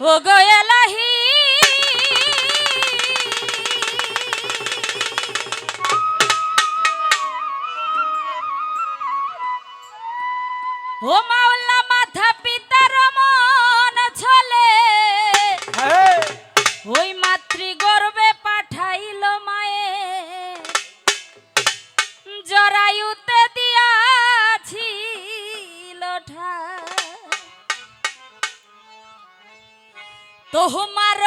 ও গো এলাহি মাথা পিতার মন ছলে। হ্যাঁ। ওই মাতৃ পাঠাইল মায়ে। জরায়ুতে দিয়াছিল ঠাই তোমার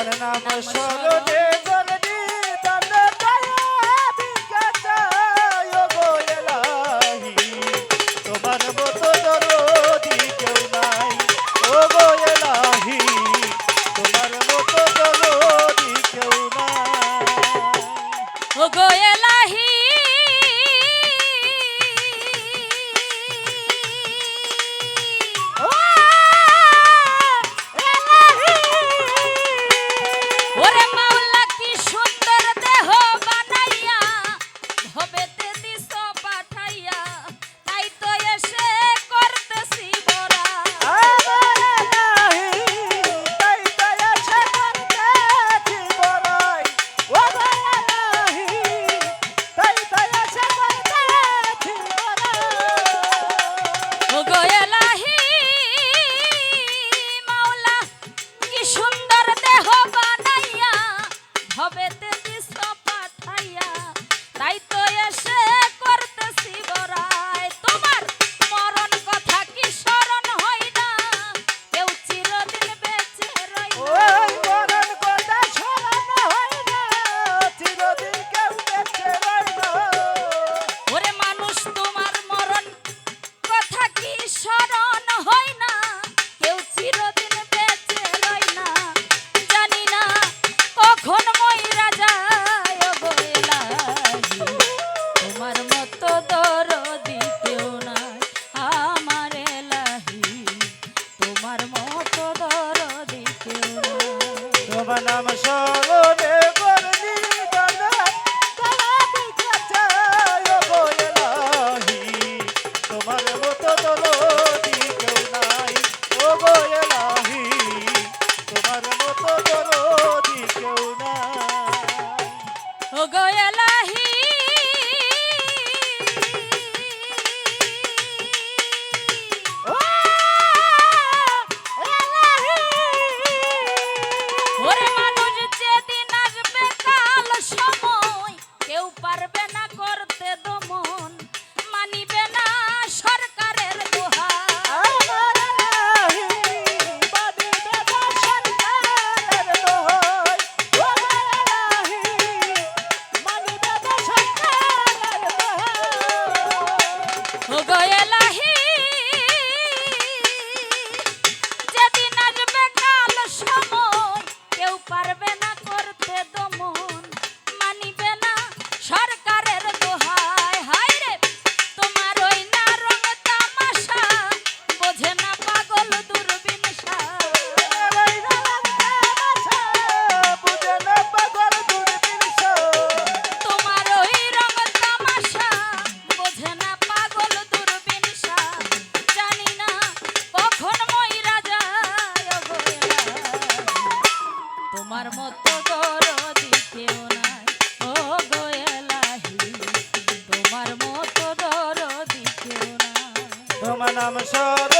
তোমার নাম সরণে জরণে তন্দ্র দয়া ভিক্ষা মতো Nama Shalom. What am I? করতে দমন Ram Sharan.